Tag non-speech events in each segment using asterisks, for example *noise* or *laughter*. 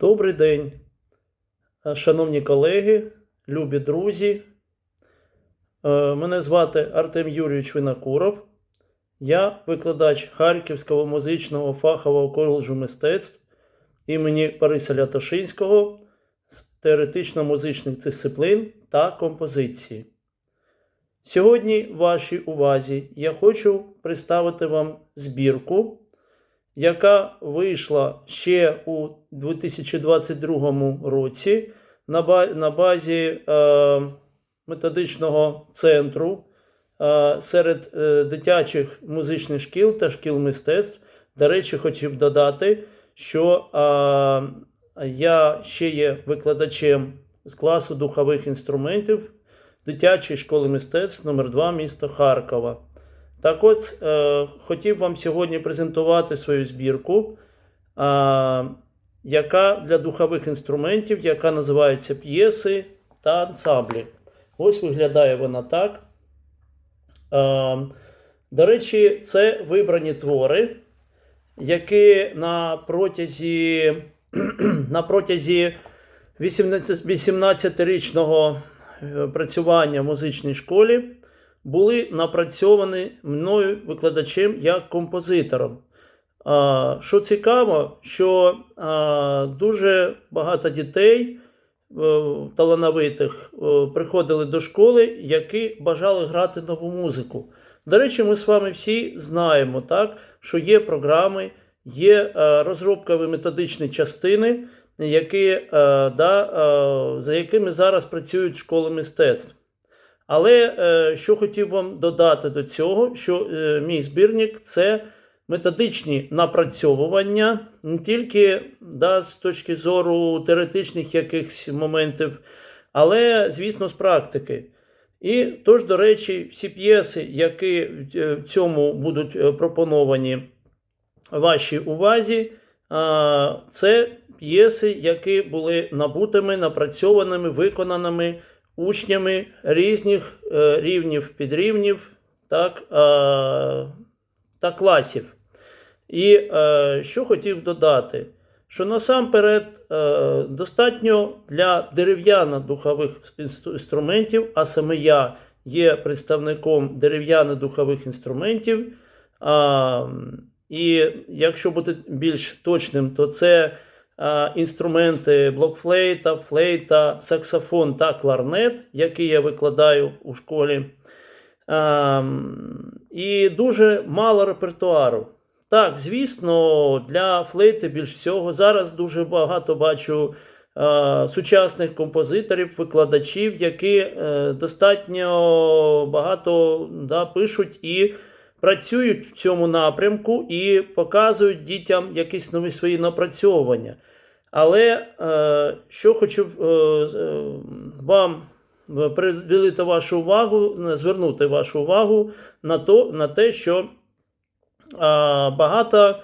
Добрий день, е, шановні колеги, любі друзі. Е, Мене звати Артем Юрійович Винокуров. Я викладач Харківського музичного фахового коледжу мистецтв імені Бориса Лятошинського з теоретично-музичних дисциплін та композиції. Сьогодні вашій увазі я хочу представити вам збірку, яка вийшла ще у 2022 році на ба- на базі е, методичного центру е, серед е, дитячих музичних шкіл та шкіл мистецтв. До речі, хотів додати, що я ще є викладачем з класу духових інструментів дитячої школи мистецтв номер 2 міста Харкова. Так от, е, хотів вам сьогодні презентувати свою збірку, е, яка для духових інструментів, яка називається п'єси та ансамблі. Ось виглядає вона так. Е, до речі, це вибрані твори, які на протязі, *clears throat* на протязі 18 18-річного е, працювання в музичній школі були напрацьовані мною викладачем як композитором. Що цікаво, що дуже багато дітей е, талановитих е, приходили до школи, які бажали грати нову музику. До речі, ми з вами всі знаємо, так, що є програми, є е, розробкові методичні частини, які, да, за якими зараз працюють школи мистецтв. Але е, що хотів вам додати до цього, що е, мій збірник це методичні напрацьовування не тільки да, з точки зору теоретичних якихось моментів, але, звісно, з практики. І тож, до речі, всі п'єси, які е, в цьому будуть е, пропоновані вашій увазі, це п'єси, які були набутими, напрацьованими, виконаними учнями різних е, рівнів, підрівнів так, та класів. І е, що хотів додати, що насамперед е, достатньо для дерев'яно-духових інструментів, а саме я є представником дерев'яно-духових інструментів. І якщо бути більш точним, то це інструменти блокфлейта, флейта, саксофон та кларнет, які я викладаю у школі. І дуже мало репертуару. Так, звісно, для флейти більш всього. Зараз дуже багато бачу е, сучасних композиторів, викладачів, які е, достатньо багато да, пишуть і працюють в цьому напрямку і показують дітям якісь нові свої напрацьовування. Але е, що хочу е, е, вам приділити вашу увагу, звернути вашу увагу на, то, на те, що а, багато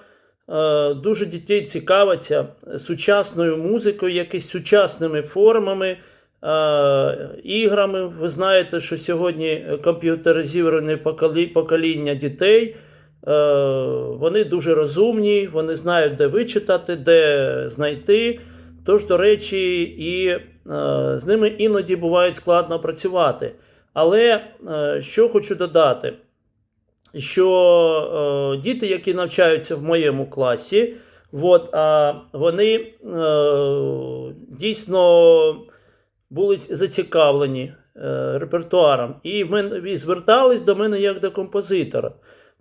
е, дуже дітей цікавиться сучасною музикою, якись сучасними формами, е, іграми. Ви знаєте, що сьогодні комп'ютеризоване поколі- покоління дітей. е, Вони дуже розумні, вони знають, де вичитати, де знайти. Тож, до речі, і е, з ними іноді буває складно працювати. Але е, що хочу додати, що е, діти, які навчаються в моєму класі, от, вони е, дійсно були зацікавлені е, репертуаром і, в і звертались до мене як до композитора.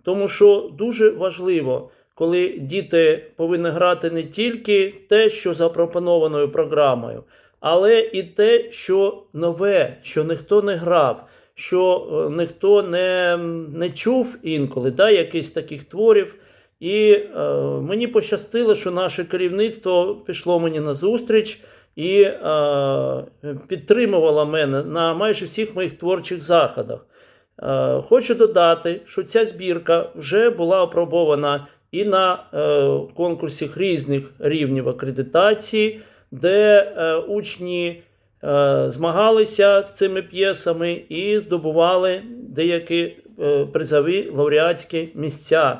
Тому що дуже важливо, коли діти повинні грати не тільки те, що запропонованою програмою, але і те, що нове, що ніхто не грав, що е, ніхто не, не чув інколи, да, якихось таких творів. І е, мені пощастило, що наше керівництво пішло мені на зустріч і е, підтримувало мене на майже всіх моїх творчих заходах. Е, Хочу додати, що ця збірка вже була опробована і на е, конкурсах різних рівнів акредитації, де е, учні е, змагалися з цими п'єсами і здобували деякі е, призові лауреатські місця.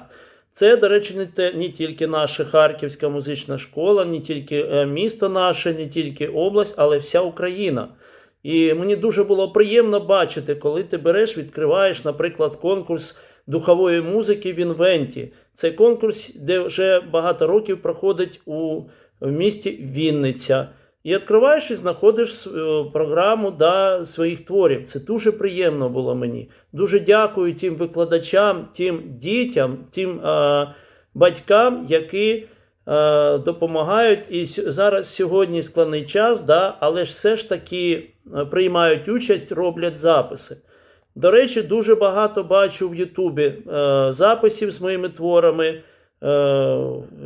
Це, до речі, не, те, не тільки наша Харківська музична школа, не тільки е, місто наше, не тільки область, але вся Україна. І мені дуже було приємно бачити, коли ти береш, відкриваєш, наприклад, конкурс духової музики в Інвенті. Це конкурс, де вже багато років проходить у місті Вінниця. І відкриваєш і знаходиш е, програму да, своїх творів. Це дуже приємно було мені. Дуже дякую тим викладачам, тим дітям, тим е, батькам, які е, допомагають. І зараз сьогодні складний час, да, але ж все ж таки е, приймають участь, роблять записи. До речі, дуже багато бачу в Ютубі е, записів з моїми творами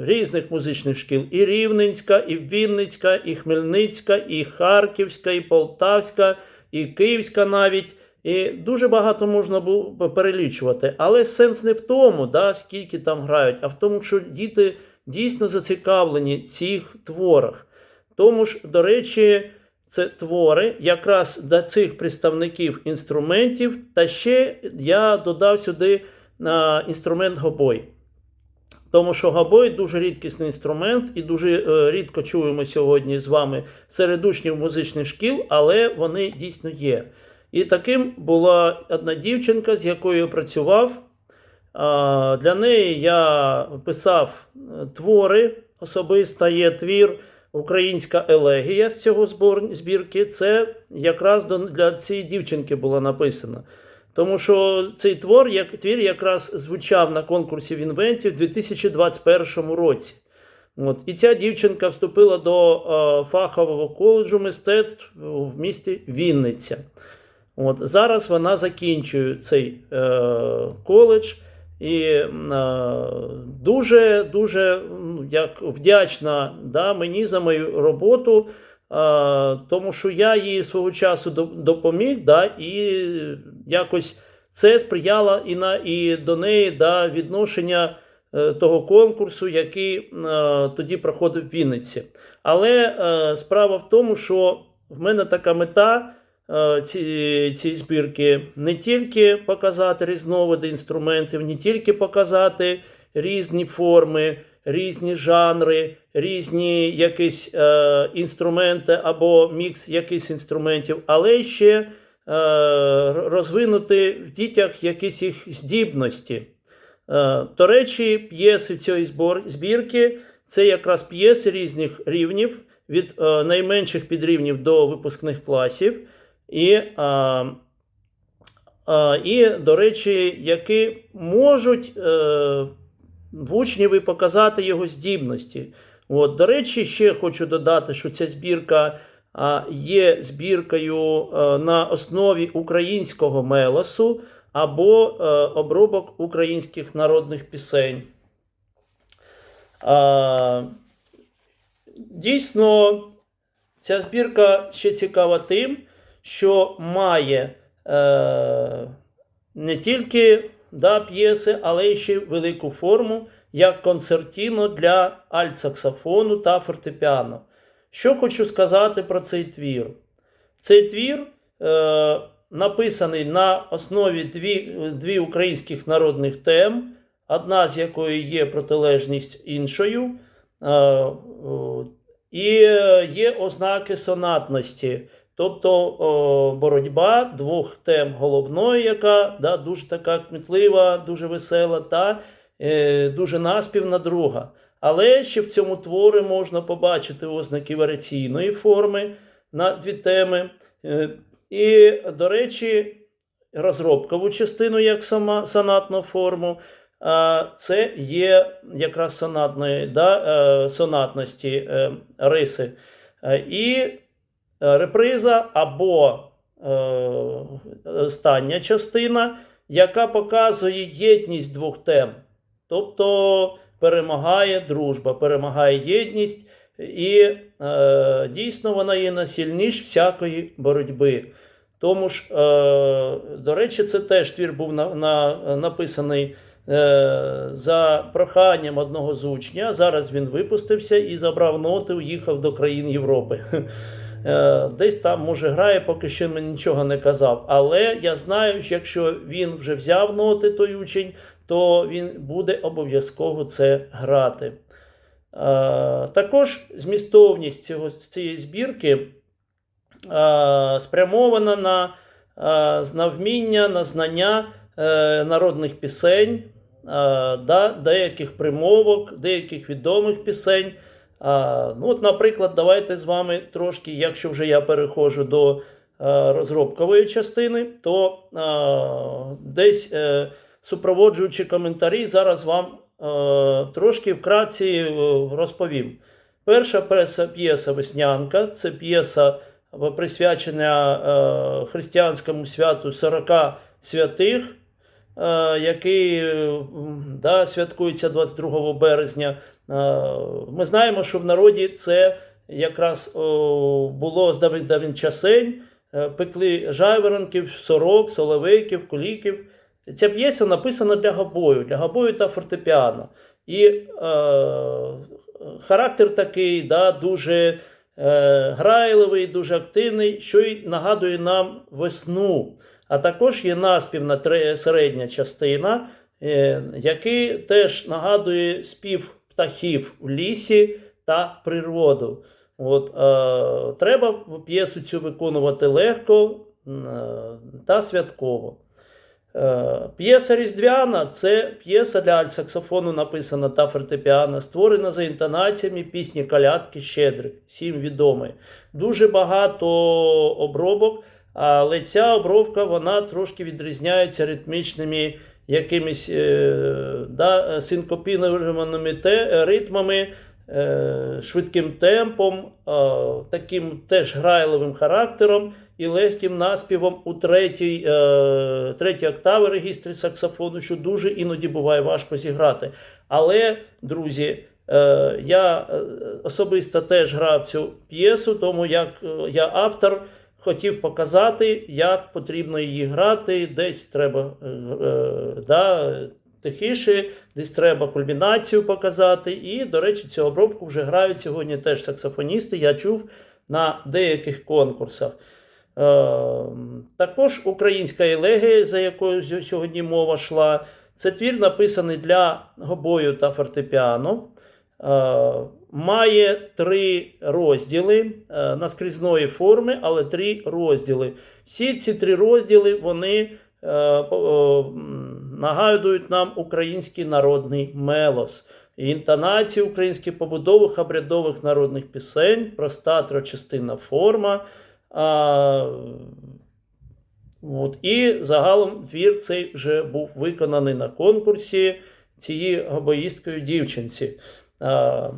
різних музичних шкіл: і Рівненська, і Вінницька, і Хмельницька, і Харківська, і Полтавська, і Київська навіть. І дуже багато можна було перелічувати. Але сенс не в тому, да, скільки там грають, а в тому, що діти дійсно зацікавлені в цих творах. Тому ж, до речі, це твори якраз до цих представників інструментів, та ще я додав сюди а, інструмент гобой. Тому що гобой дуже рідкісний інструмент, і дуже е, рідко чуємо сьогодні з вами серед учнів музичних шкіл, але вони дійсно є. І таким була одна дівчинка, з якою я працював. Для неї я писав е, твори. Особисто є твір Українська елегія з цього збірки. Це якраз для цієї дівчинки було написано. Тому що цей твор, як, твір якраз звучав на конкурсі в інвенті в 2021 році. От. І ця дівчинка вступила до е, фахового коледжу мистецтв в місті Вінниця. От, зараз вона закінчує цей е, коледж і е, дуже дуже як вдячна да, мені за мою роботу, тому що я їй свого часу до- допоміг, да, і якось це сприяло і, на, і до неї да, відношення е, того конкурсу, який е, тоді проходив в Вінниці. Але е, справа в тому, що в мене така мета е, ці, ці збірки не тільки показати різновиди інструментів, не тільки показати різні форми, різні жанри, різні якісь е, інструменти або мікс якихось інструментів, але ще е, розвинути в дітях якісь їх здібності. Е, До речі, п'єси цієї збірки це якраз п'єси різних рівнів, від е, найменших підрівнів до випускних класів. І, а, а, і, до речі, які можуть в учніві показати його здібності. От, до речі, ще хочу додати, що ця збірка є збіркою е, на основі українського мелосу або е, обробок українських народних пісень. Дійсно, ця збірка ще цікава тим, що має е, не тільки да, п'єси, але й ще велику форму як концертіно для альтсаксофону та фортепіано. Що хочу сказати про цей твір? Цей твір е, написаний на основі дві, дві українських народних тем, одна з якої є протилежність іншою. Е, і є ознаки сонатності, тобто о, боротьба двох тем головної, яка да, дуже така кмітлива, дуже весела, та е, дуже наспівна друга. Але ще в цьому творі можна побачити ознаки варіаційної форми на дві теми. Е, і, до речі, розробкову частину як сама сонатну форму. Це є якраз сонатної, да, е, сонатності е, риси. Е, І реприза або е, остання частина, яка показує єдність двох тем. Тобто перемагає дружба, перемагає єдність, і е, дійсно вона є насильніш всякої боротьби. Тому ж, е, до речі, це теж твір був на, на, написаний е, за проханням одного з учня. Зараз він випустився і забрав ноти, уїхав до країн Європи. Е, Десь там, може, грає, поки що мені нічого не казав. Але я знаю, що якщо він вже взяв ноти, той учень, то він буде обов'язково це грати. Е, також змістовність цього, цієї збірки е, спрямована на, е, на знання народних пісень, деяких примовок, деяких відомих пісень. А, ну, от, Наприклад, давайте з вами трошки, якщо вже я переходжу до е, розробкової частини, то е, десь е, супроводжуючи коментарі, зараз вам е, трошки вкратці розповім. Перша преса п'єса Веснянка це п'єса присвячена е, християнському святу 40 святих, який е, да, святкується 22 березня. Е, Ми знаємо, що в народі це якраз було з давніх часень. Е, Пекли жайворонків, сорок, соловейків, куліків. Ця п'єса написана для габою, для габою та фортепіано. І е, характер такий, да, дуже е, грайливий, дуже активний, що й нагадує нам весну. А також є наспів на середня частина, е, який теж нагадує спів птахів у лісі та природу. От, е, треба п'єсу цю виконувати легко е, та святково. Е, П'єса Різдвяна це п'єса для альтсаксофону написана та фортепіано, створена за інтонаціями пісні Калятки Щедрик, всім відомий. Дуже багато обробок, але ця обробка вона трошки відрізняється ритмічними якимись е, да, синкопінованими ритмами, е, швидким темпом, таким теж грайливим характером і легким наспівом у третій, е, третій октави регістрі саксофону, що дуже іноді буває важко зіграти. Але, друзі, я особисто теж грав цю п'єсу, тому як я автор. Хотів показати, як потрібно її грати, десь треба е, е, да, тихіше, десь треба кульмінацію показати. І, до речі, цю обробку вже грають сьогодні теж саксофоністи. Я чув на деяких конкурсах. Е, також українська елегія, за якою сьогодні мова йшла, це твір написаний для гобою та фортепіано. Має три розділи е, наскрізної форми, але три розділи. Всі ці три розділи вони е, е, нагадують нам український народний мелос. Інтонації українських побудових обрядових народних пісень, проста трочастинна форма. А, от, і загалом твір цей вже був виконаний на конкурсі цією гобоїсткою дівчинці. А,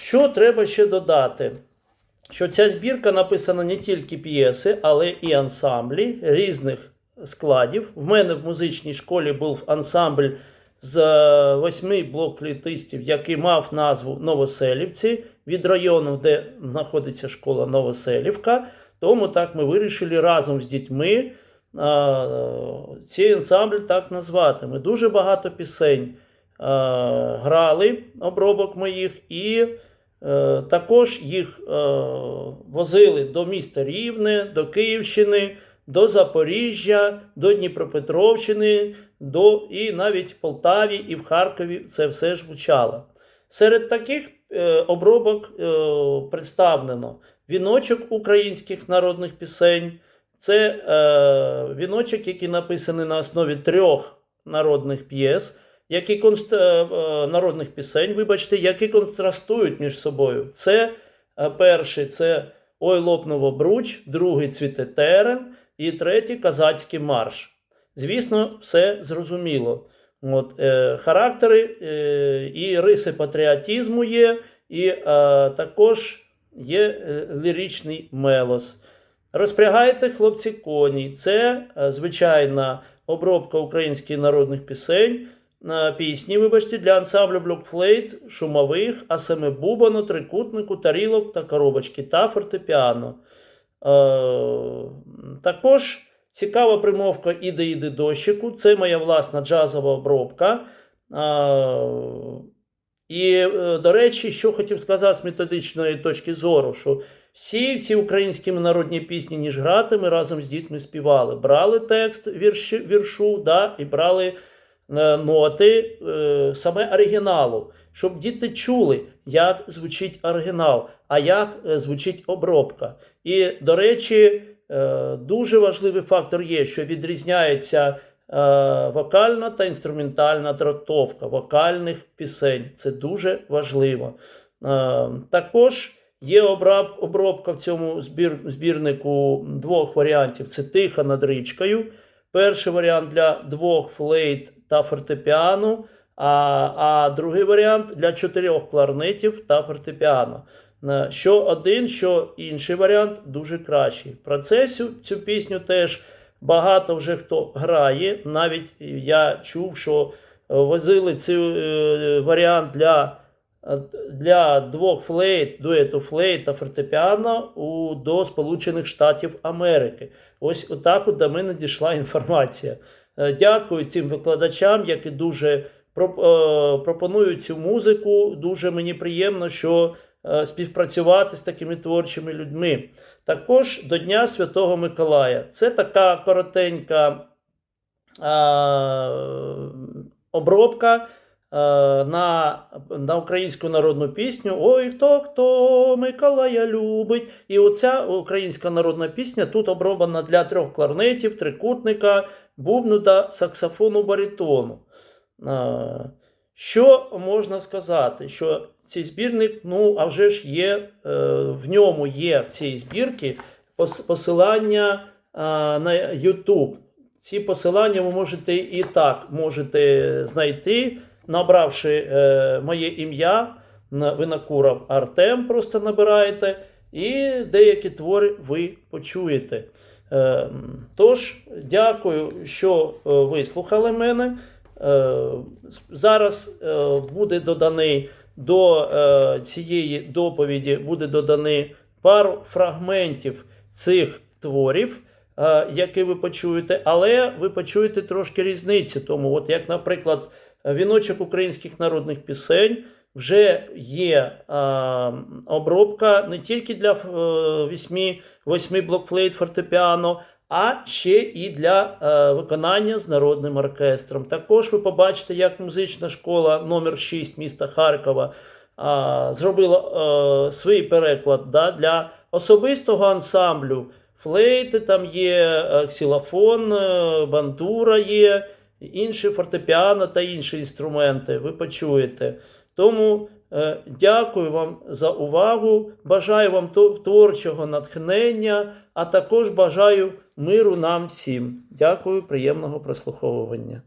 що треба ще додати? Що ця збірка написана не тільки п'єси, але і ансамблі різних складів. В мене в музичній школі був ансамбль з е, восьми блок-флейтистів, який мав назву Новоселівці від району, де знаходиться школа Новоселівка. Тому так ми вирішили разом з дітьми цей ансамбль так назвати. Ми дуже багато пісень грали, обробок моїх, і е, також їх е, возили до міста Рівне, до Київщини, до Запоріжжя, до Дніпропетровщини, до, і навіть в Полтаві і в Харкові це все звучало. Серед таких е, обробок е, представлено віночок українських народних пісень. Це е, віночок, який написаний на основі трьох народних п'єс, які конст... е, е, народних пісень, вибачте, які контрастують між собою. Це е, перший це Ой лопнув обруч, другий цвіте терен і третій козацький марш. Звісно, все зрозуміло. От, е, характери е, і риси патріотизму є, і е, також є е, ліричний мелос. Розпрягайте, хлопці, коні. Це е, звичайна обробка українських народних пісень, пісні, вибачте, для ансамблю блокфлейт, шумових, а саме бубану, трикутнику, тарілок та коробочки та фортепіано. Е, також цікава примовка іде іде дощику. Це моя власна джазова обробка. Е, і, е, до речі, що хотів сказати з методичної точки зору, що всі всі українські народні пісні, ніж грати, ми разом з дітьми співали. Брали текст вірші, віршу, да, і брали ноти е, саме оригіналу, щоб діти чули, як звучить оригінал, а як е, звучить обробка. І, до речі, е, дуже важливий фактор є, що відрізняється е, вокальна та інструментальна трактовка вокальних пісень. Це дуже важливо. Е, Також є обробка в цьому збірнику двох варіантів: це тиха над річкою. Перший варіант для двох флейт та фортепіано, а, а другий варіант для чотирьох кларнетів та фортепіано. Е, Що один, що інший варіант дуже кращий. Про це цю, пісню теж багато вже хто грає. Навіть я чув, що е, возили цей варіант для, для двох флейт, дуету флейт та фортепіано у, до Сполучених Штатів Америки. Ось отак от до мене дійшла *laughs* інформація. Е, Дякую цим викладачам, які дуже е, пропонують цю музику. Дуже мені приємно, що е, співпрацювати з такими творчими людьми. Також до Дня Святого Миколая. Це така коротенька е, обробка е, на, на українську народну пісню Ой, хто хто Миколая любить. І оця українська народна пісня тут оброблена для трьох кларнетів, трикутника, бубну та саксофону баритону. Е, Що можна сказати? Що цей збірник, ну, а вже ж є, е, в ньому є в цій збірці посилання на YouTube. Ці посилання ви можете і так можете знайти, набравши е, моє ім'я Винокуров Артем, просто набираєте, і деякі твори ви почуєте. Е, Тож, дякую, що е, ви слухали мене. Е, Зараз е, буде доданий до е, цієї доповіді буде доданий пару фрагментів цих творів, е, які ви почуєте, але ви почуєте трошки різницю. Тому, от як, наприклад, віночок українських народних пісень. Вже є е, обробка не тільки для е, восьми блокфлейт фортепіано, а ще і для е, виконання з народним оркестром. Також ви побачите, як музична школа номер 6 міста Харкова а, зробила е, свій переклад да, для особистого ансамблю. Флейти там є, ксилофон, е, бандура є, інші фортепіано та інші інструменти. Ви почуєте. Тому е, дякую вам за увагу. Бажаю вам творчого натхнення, а також бажаю миру нам всім. Дякую, приємного прослуховування.